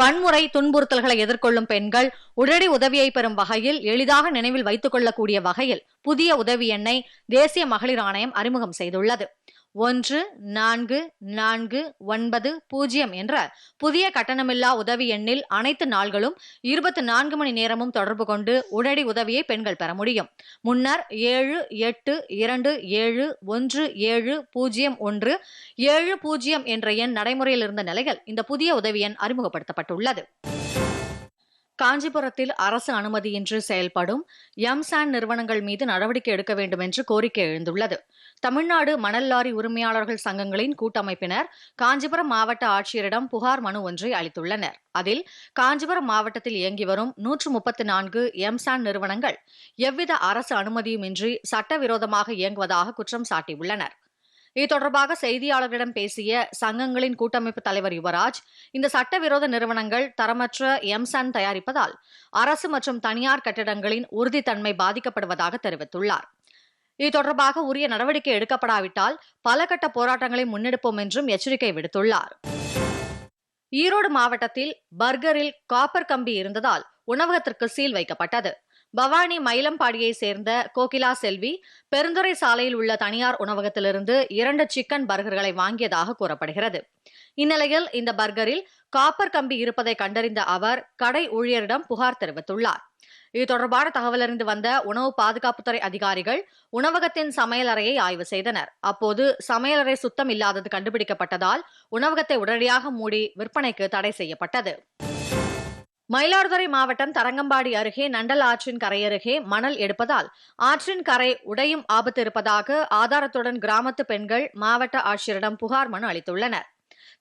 வன்முறை துன்புறுத்தல்களை எதிர்கொள்ளும் பெண்கள் உடனடி உதவியை பெறும் வகையில் எளிதாக நினைவில் வைத்துக் கொள்ளக்கூடிய வகையில் புதிய உதவி எண்ணை தேசிய மகளிர் ஆணையம் அறிமுகம் செய்துள்ளது. ஒன்று நான்கு நான்கு ஒன்பது பூஜ்ஜியம் என்ற புதிய கட்டணமில்லா உதவி எண்ணில் அனைத்து நாள்களும் இருபத்தி நான்கு மணி நேரமும் தொடர்பு கொண்டு உடனடி உதவியை பெண்கள் பெற முடியும். முன்னர் ஏழு எட்டு இரண்டு ஏழு ஒன்று ஏழு பூஜ்ஜியம் ஒன்று ஏழு பூஜ்ஜியம் என்ற எண் நடைமுறையில் இருந்த நிலையில் இந்த புதிய உதவி எண் அறிமுகப்படுத்தப்பட்டுள்ளது. காஞ்சிபுரத்தில் அரசு அனுமதியின்றி செயல்படும் எம்சான் நிறுவனங்கள் மீது நடவடிக்கை எடுக்க வேண்டும் என்று கோரிக்கை எழுந்துள்ளது. தமிழ்நாடு மணல் லாரி உரிமையாளர்கள் சங்கங்களின் கூட்டமைப்பினர் காஞ்சிபுரம் மாவட்ட ஆட்சியரிடம் புகார் மனு ஒன்றை அளித்துள்ளனர். அதில் காஞ்சிபுரம் மாவட்டத்தில் இயங்கி வரும் நூற்று முப்பத்தி நான்கு எம்சான் நிறுவனங்கள் எவ்வித அரசு அனுமதியுமின்றி சட்டவிரோதமாக இயங்குவதாக குற்றம் சாட்டியுள்ளனர். இது தொடர்பாக செய்தியாளர்களிடம் பேசிய சங்கங்களின் கூட்டமைப்பு தலைவர் யுவராஜ் இந்த சட்டவிரோத நிறுவனங்கள் தரமற்ற எம்சன் தயாரிப்பதால் அரசு மற்றும் தனியார் கட்டிடங்களின் உறுதித்தன்மை பாதிக்கப்படுவதாக தெரிவித்துள்ளார். இது தொடர்பாக உரிய நடவடிக்கை எடுக்கப்படாவிட்டால் பல கட்ட போராட்டங்களை முன்னெடுப்போம் என்றும் எச்சரிக்கை விடுத்துள்ளார். ஈரோடு மாவட்டத்தில் பர்கரில் காப்பர் கம்பி இருந்ததால் உணவகத்திற்கு சீல் வைக்கப்பட்டது. பவானி மயிலம்பாடியை சேர்ந்த கோகிலா செல்வி பெருந்துறை சாலையில் உள்ள தனியார் உணவகத்திலிருந்து இரண்டு சிக்கன் பர்கர்களை வாங்கியதாக கூறப்படுகிறது. இந்நிலையில் இந்த பர்கரில் காப்பர் கம்பி இருப்பதை கண்டறிந்த அவர் கடை ஊழியரிடம் புகார் தெரிவித்துள்ளார். இது தொடர்பான தகவலறிந்து வந்த உணவு பாதுகாப்புத்துறை அதிகாரிகள் உணவகத்தின் சமையலறையை ஆய்வு செய்தனர். அப்போது சமையலறை சுத்தம் இல்லாதது கண்டுபிடிக்கப்பட்டதால் உணவகத்தை உடனடியாக மூடி விற்பனைக்கு தடை செய்யப்பட்டது. மயிலாடுதுறை மாவட்டம் தரங்கம்பாடி அருகே நண்டல் ஆற்றின் கரையருகே மணல் எடுப்பதால் ஆற்றின் கரை உடையும் ஆபத்து இருப்பதாக ஆதாரத்துடன் கிராமத்து பெண்கள் மாவட்ட ஆட்சியரிடம் புகார் மனு அளித்துள்ளனர்.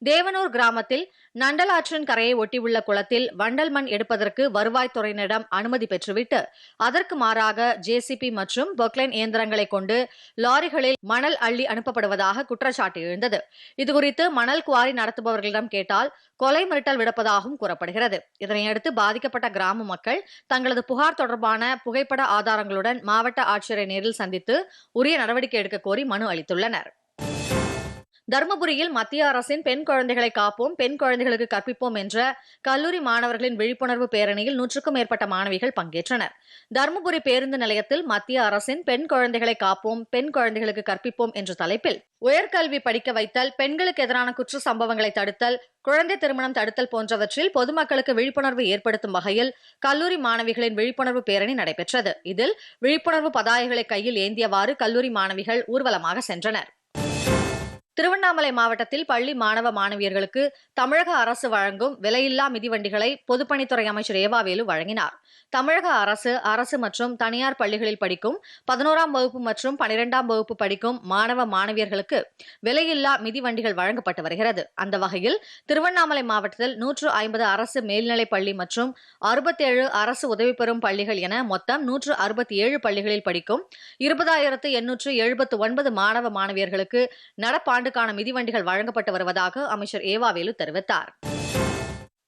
தேவனூர் கிராமத்தில் நண்டலாற்றின் கரையை ஒட்டியுள்ள குளத்தில் வண்டல் மண் எடுப்பதற்கு வருவாய்த்துறையினரிடம் அனுமதி பெற்றுவிட்டு அதற்கு மாறாக ஜேசிபி மற்றும் பொக்லைன் இயந்திரங்களை கொண்டு லாரிகளில் மணல் அள்ளி அனுப்பப்படுவதாக குற்றச்சாட்டு எழுந்தது. இதுகுறித்து மணல் குவாரி நடத்துபவர்களிடம் கேட்டால் கொலை மிரட்டல் விடுப்பதாகவும் கூறப்படுகிறது. இதனையடுத்து பாதிக்கப்பட்ட கிராம மக்கள் தங்களது புகார் தொடர்பான புகைப்பட ஆதாரங்களுடன் மாவட்ட ஆட்சியரை நேரில் சந்தித்து உரிய நடவடிக்கை எடுக்க கோரி மனு அளித்துள்ளனர். தருமபுரியில் மத்திய அரசின் பெண் குழந்தைகளை காப்போம் பெண் குழந்தைகளுக்கு கற்பிப்போம் என்ற கல்லூரி மாணவர்களின் விழிப்புணர்வு பேரணியில் நூற்றுக்கும் மேற்பட்ட மாணவிகள் பங்கேற்றனர். தருமபுரி பேருந்து நிலையத்தில் மத்திய அரசின் பெண் குழந்தைகளை காப்போம் பெண் குழந்தைகளுக்கு கற்பிப்போம் என்ற தலைப்பில் உயர்கல்வி படிக்க வைத்தல் பெண்களுக்கு எதிரான குற்ற சம்பவங்களை தடுத்தல் குழந்தை திருமணம் தடுத்தல் போன்றவற்றில் பொதுமக்களுக்கு விழிப்புணர்வு ஏற்படுத்தும் வகையில் கல்லூரி மாணவிகளின் விழிப்புணர்வு பேரணி நடைபெற்றது. இதில் விழிப்புணர்வு பதாகைகளை கையில் ஏந்தியவாறு கல்லூரி மாணவிகள் ஊர்வலமாக சென்றனர். திருவண்ணாமலை மாவட்டத்தில் பள்ளி மாணவ மாணவியர்களுக்கு தமிழக அரசு வழங்கும் விலையில்லா மிதிவண்டிகளை பொதுப்பணித்துறை அமைச்சர் ஏவாவேலு வழங்கினார். தமிழக அரசு அரசு மற்றும் தனியார் பள்ளிகளில் படிக்கும் பதினோராம் வகுப்பு மற்றும் பனிரெண்டாம் வகுப்பு படிக்கும் மாணவ மாணவியர்களுக்கு விலையில்லா மிதிவண்டிகள் வழங்கப்பட்டு வருகிறது. அந்த வகையில் திருவண்ணாமலை மாவட்டத்தில் நூற்று ஐம்பது அரசு மேல்நிலைப் பள்ளி மற்றும் அறுபத்தேழு அரசு உதவி பெறும் பள்ளிகள் என மொத்தம் நூற்று அறுபத்தி ஏழு பள்ளிகளில் படிக்கும் இருபதாயிரத்து எண்ணூற்று எழுபத்து ஒன்பது மாணவ மாணவியர்களுக்கு நடப்பாண்டு நடப்பாண்டுக்கான மிதிவண்டிகள் வழங்கப்பட்டு வருவதாக அமைச்சர் ஏவாவேலு தெரிவித்தார்.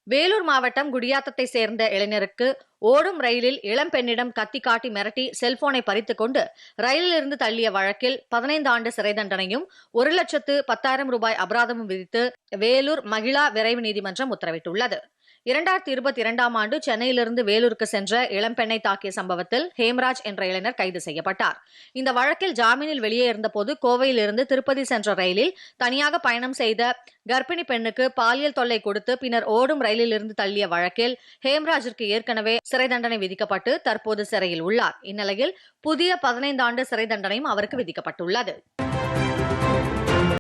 வேலூர் மாவட்டம் குடியாத்தத்தை சேர்ந்த இளைஞருக்கு ஓடும் ரயிலில் இளம் பெண்ணிடம் கத்தி காட்டி மிரட்டி செல்போனை பறித்துக் கொண்டு ரயிலில் இருந்து தள்ளிய வழக்கில் பதினைந்து ஆண்டு சிறை தண்டனையும் ஒரு லட்சத்து பத்தாயிரம் ரூபாய் அபராதமும் விதித்து வேலூர் மகிழா விரைவு நீதிமன்றம் உத்தரவிட்டுள்ளது. இரண்டாயிரத்தி இருபத்தி இரண்டாம் ஆண்டு சென்னையிலிருந்து வேலூருக்கு சென்ற இளம்பெண்ணை தாக்கிய சம்பவத்தில் ஹேம்ராஜ் என்ற இளைஞர் கைது செய்யப்பட்டார். இந்த வழக்கில் ஜாமீனில் வெளியே இருந்தபோது கோவையிலிருந்து திருப்பதி சென்ற ரயிலில் தனியாக பயணம் செய்த கர்ப்பிணி பெண்ணுக்கு பாலியல் தொல்லை கொடுத்து பின்னர் ஓடும் ரயிலில் இருந்து தள்ளிய வழக்கில் ஹேம்ராஜிற்கு ஏற்கனவே சிறை தண்டனை விதிக்கப்பட்டு தற்போது சிறையில் உள்ளார். இந்நிலையில் புதிய பதினைந்து ஆண்டு சிறை தண்டனையும் அவருக்கு விதிக்கப்பட்டுள்ளது.